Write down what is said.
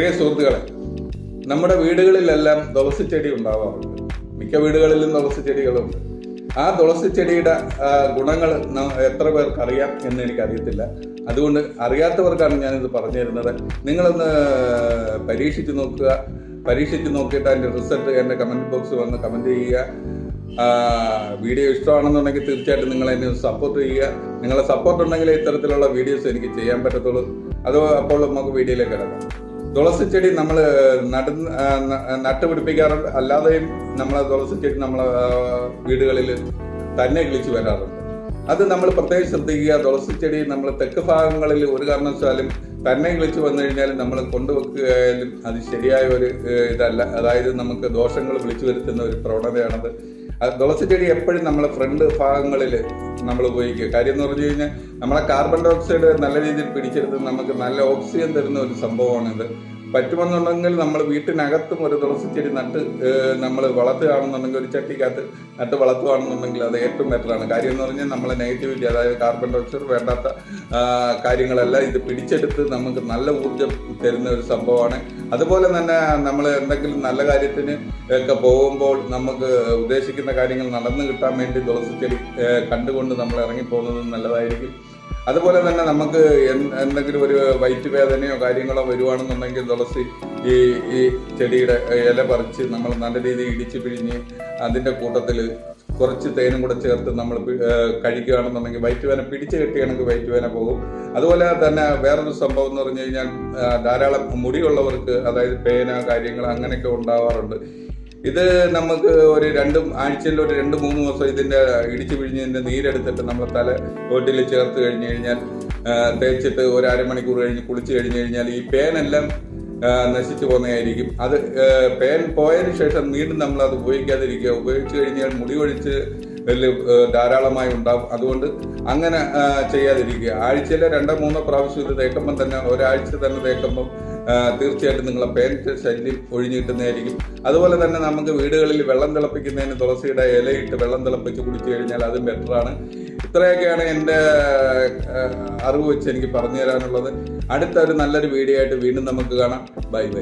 പ്രിയ സുഹൃത്തുക്കളെ നമ്മുടെ വീടുകളിലെല്ലാം തുളസി ചെടി ഉണ്ടാവാറുണ്ട്. മിക്ക വീടുകളിലും തുളസി ചെടികളുണ്ട് ആ തുളസി ചെടിയുടെ ഗുണങ്ങൾ എത്ര പേർക്ക് അറിയാം എന്ന് എനിക്കറിയത്തില്ല. അതുകൊണ്ട് അറിയാത്തവർക്കാണ് ഞാനിത് പറഞ്ഞു തരുന്നത് നിങ്ങളൊന്ന് പരീക്ഷിച്ച് നോക്കുക. പരീക്ഷിച്ച് നോക്കിയിട്ട് അതിന്റെ റിസൾട്ട് എന്റെ കമന്റ് ബോക്സ് വന്ന് കമന്റ് ചെയ്യുക. വീഡിയോ ഇഷ്ടമാണെന്നുണ്ടെങ്കിൽ തീർച്ചയായിട്ടും നിങ്ങൾ എന്നെ സപ്പോർട്ട് ചെയ്യുക. നിങ്ങളെ സപ്പോർട്ട് ഉണ്ടെങ്കിൽ ഇത്തരത്തിലുള്ള വീഡിയോസ് എനിക്ക് ചെയ്യാൻ പറ്റത്തുള്ളൂ. അത് അപ്പോൾ നമുക്ക് വീഡിയോയിലേക്ക് കിടക്കാം. തുളസി ചെടി നമ്മൾ നട നട്ടുപിടിപ്പിക്കാറുണ്ട് അല്ലാതെയും നമ്മളെ തുളസി ചെടി നമ്മളെ വീടുകളിൽ തന്നെ കിളിച്ച് വരാറുണ്ട്. അത് നമ്മൾ പ്രത്യേകം ശ്രദ്ധിക്കുക. തുളസി ചെടി നമ്മൾ തെക്ക് ഭാഗങ്ങളിൽ ഒരു കാരണവശാലും തന്നെ കിളിച്ച് വന്നു കഴിഞ്ഞാൽ നമ്മൾ കൊണ്ടുവെക്കുകയായാലും അത് ശരിയായ ഒരു ഇതല്ല. അതായത് നമുക്ക് ദോഷങ്ങൾ വിളിച്ചു വരുത്തുന്ന ഒരു പ്രവണതയാണത്. അത് തുളസി ചെടി എപ്പോഴും നമ്മൾ ഫ്രണ്ട് ഭാഗങ്ങളിൽ നമ്മൾ ഉപയോഗിക്കുക. കാര്യം എന്ന് പറഞ്ഞു കഴിഞ്ഞാൽ നമ്മളെ കാർബൺ ഡൈ ഓക്സൈഡ് നല്ല രീതിയിൽ പിടിച്ചെടുത്ത് നമുക്ക് നല്ല ഓക്സിജൻ തരുന്ന ഒരു സംഭവമാണിത്. പറ്റുമെന്നുണ്ടെങ്കിൽ നമ്മൾ വീട്ടിനകത്തും ഒരു തുളസി ചെടി നട്ട് നമ്മൾ വളർത്തുകയാണെന്നുണ്ടെങ്കിൽ ഒരു ചട്ടിക്കകത്ത് നട്ട് വളർത്തുകയാണെന്നുണ്ടെങ്കിൽ അത് ഏറ്റവും ബെറ്ററാണ് കാര്യം എന്ന് പറഞ്ഞാൽ നമ്മളെ നെഗറ്റിവിറ്റി അതായത് കാർബൺ ഡയോക്സൈഡ് വേണ്ടാത്ത കാര്യങ്ങളെല്ലാം ഇത് പിടിച്ചെടുത്ത് നമുക്ക് നല്ല ഊർജം തരുന്ന ഒരു സംഭവമാണ്. അതുപോലെ തന്നെ നമ്മൾ എന്തെങ്കിലും നല്ല കാര്യത്തിന് ഒക്കെ പോകുമ്പോൾ നമുക്ക് ഉദ്ദേശിക്കുന്ന കാര്യങ്ങൾ നടന്നു കിട്ടാൻ വേണ്ടി തുളസി ചെടി കണ്ടുകൊണ്ട് നമ്മൾ ഇറങ്ങിപ്പോകുന്നത് നല്ലതായിരിക്കും. അതുപോലെ തന്നെ നമുക്ക് എന്തെങ്കിലും ഒരു വയറ്റ് വേദനയോ കാര്യങ്ങളോ വരുവാണെന്നുണ്ടെങ്കിൽ തുളസി ഈ ഈ ചെടിയുടെ ഇല പറിച്ച് നമ്മൾ നല്ല രീതിയിൽ ഇടിച്ച് പിഴിഞ്ഞ് അതിന്റെ കൂട്ടത്തിൽ കുറച്ച് തേനും കൂടെ ചേർത്ത് നമ്മൾ കഴിക്കുകയാണെന്നുണ്ടെങ്കിൽ വയറ്റ് വേന പിടിച്ച് കെട്ടിയാണെങ്കിൽ വേന പോകും. അതുപോലെ തന്നെ വേറൊരു സംഭവം എന്ന് പറഞ്ഞു കഴിഞ്ഞാൽ ധാരാളം മുടിയുള്ളവർക്ക് അതായത് പേന കാര്യങ്ങൾ അങ്ങനെയൊക്കെ ഉണ്ടാവാറുണ്ട്. ഇത് നമുക്ക് ഒരു രണ്ടും ആഴ്ചയിൽ ഒരു രണ്ട് മൂന്ന് ദിവസം ഇതിന്റെ ഇടിച്ചു പിഴിഞ്ഞതിന്റെ നീരെടുത്തിട്ട് നമ്മൾ തല വീട്ടിൽ ചേർത്ത് കഴിഞ്ഞു കഴിഞ്ഞാൽ തേച്ചിട്ട് ഒരു അരമണിക്കൂർ കഴിഞ്ഞ് കുളിച്ച് കഴിഞ്ഞു കഴിഞ്ഞാൽ ഈ പേനെല്ലാം നശിച്ചു പോകുന്നതായിരിക്കും. അത് പേൻ പോയതിന് ശേഷം വീണ്ടും നമ്മൾ അത് ഉപയോഗിക്കാതിരിക്കുക. ഉപയോഗിച്ച് കഴിഞ്ഞാൽ മുടി ഒഴിച്ച് വലിയ ധാരാളമായി ഉണ്ടാവും. അതുകൊണ്ട് അങ്ങനെ ചെയ്യാതിരിക്കുക. ആഴ്ചയിലെ രണ്ടോ മൂന്നോ പ്രാവശ്യം ഇത് തേക്കുമ്പം തന്നെ ഒരാഴ്ച തന്നെ തേക്കുമ്പം തീർച്ചയായിട്ടും നിങ്ങളെ പേരിന്റെ ശല്യം ഒഴിഞ്ഞു കിട്ടുന്നതായിരിക്കും അതുപോലെ തന്നെ നമുക്ക് വീടുകളിൽ വെള്ളം തിളപ്പിക്കുന്നതിന് തുളസിയുടെ ഇലയിട്ട് വെള്ളം തിളപ്പിച്ച് കുടിച്ചു കഴിഞ്ഞാൽ അതും ബെറ്ററാണ് ഇത്രയൊക്കെയാണ് എന്റെ അറിവ് വെച്ച് എനിക്ക് പറഞ്ഞു തരാനുള്ളത് അടുത്ത ഒരു നല്ലൊരു വീഡിയോ ആയിട്ട് വീണ്ടും നമുക്ക് കാണാം. Bye bye.